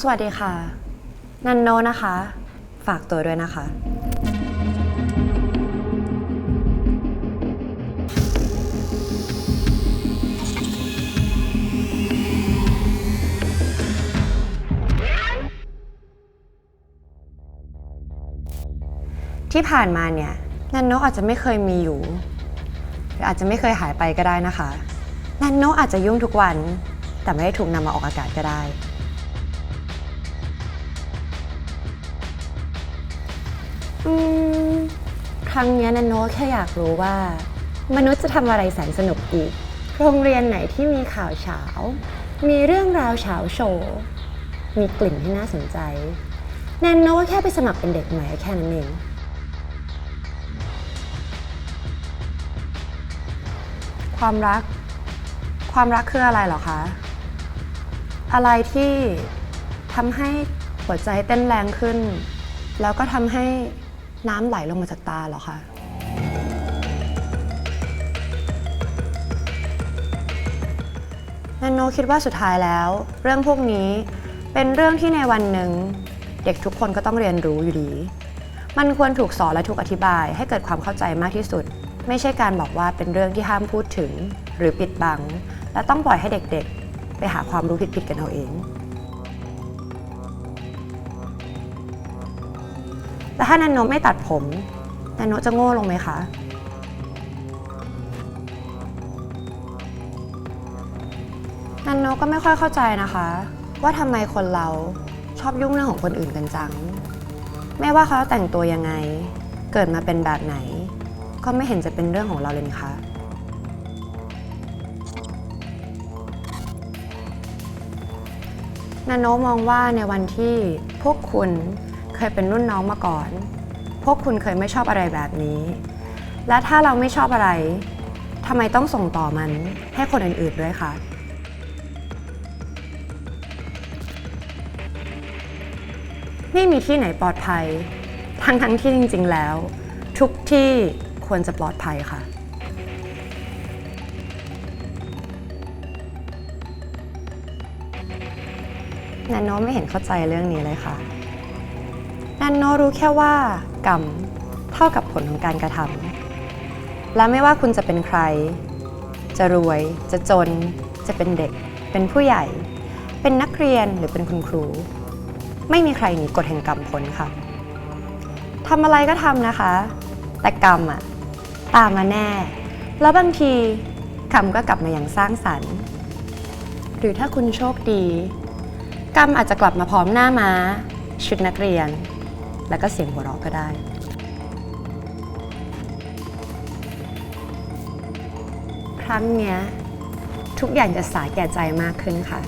สวัสดีค่ะ นันโนนะคะ ฝากตัวด้วยนะคะ ที่ผ่านมาเนี่ยนันโนอาจจะไม่เคยมีอยู่ หรืออาจจะไม่เคยหายไปก็ได้นะคะ นันโนอาจจะยุ่งทุกวัน แต่ไม่ได้ถูกนำมาออกอากาศก็ได้ อืม ครั้งนี้นันโนแค่อยากรู้ว่า มนุษย์จะทำอะไรแสนสนุกอีก โรงเรียนไหนที่มีข่าวเฉา มีเรื่องราวเฉาโชว์ มีกลิ่นที่น่าสนใจแนนโนก็แค่ไปสมัครเป็นเด็กใหม่แค่นั้นเองความรัก ความรักคืออะไรเหรอคะ อะไรที่ทำให้หัวใจเต้นแรงขึ้น แล้วก็ทำให้น้ำไหลลงมาจากตาเหรอคะนันโนคิดว่าสุดท้ายแล้ว เรื่องพวกนี้เป็นเรื่องที่ในวันหนึ่ง เด็กทุกคนก็ต้องเรียนรู้อยู่ดี มันควรถูกสอนและถูกอธิบายให้เกิดความเข้าใจมากที่สุด ไม่ใช่การบอกว่าเป็นเรื่องที่ห้ามพูดถึง หรือปิดบัง และต้องปล่อยให้เด็กๆ ไปหาความรู้ผิดๆกันเอาเองแต่ถ้านันโนไม่ตัดผมนันโนจะโง่ลงไหมคะนันโนก็ไม่ค่อยเข้าใจนะคะ ว่าทำไมคนเราชอบยุ่งเรื่องของคนอื่นกันจัง ไม่ว่าเขาจะแต่งตัวยังไง เกิดมาเป็นแบบไหน ก็ไม่เห็นจะเป็นเรื่องของเราเลยนี่คะ นาโนมองว่าในวันที่พวกคุณเคยเป็นรุ่นน้องมาก่อน พวกคุณเคยไม่ชอบอะไรแบบนี้ และถ้าเราไม่ชอบอะไรทำไมต้องส่งต่อมันให้คนอื่นๆด้วยคะไม่มีที่ไหนปลอดภัย ทั้งทั้งๆที่จริง ๆ แล้ว ทุกที่ควรจะปลอดภัยค่ะ นันโนไม่เห็นเข้าใจเรื่องนี้เลยค่ะนันโนรู้แค่ว่ากรรมเท่ากับผลของการกระทำและไม่ว่าคุณจะเป็นใคร จะรวย จะจน จะเป็นเด็ก เป็นผู้ใหญ่ เป็นนักเรียนหรือเป็นคุณครู ไม่มีใครหนีกฎแห่งกรรมพ้นค่ะทำอะไรก็ทำนะคะ แต่กรรมอะตามมาแน่ แล้วบางทีกรรมก็กลับมาอย่างสร้างสรรค์ หรือถ้าคุณโชคดี กรรมอาจจะกลับมาพร้อมหน้าม้า ชุดนักเรียน แล้วก็เสียงหัวเราะก็ได้ ครั้งเนี้ยทุกอย่างจะสาแก่ใจมากขึ้นค่ะ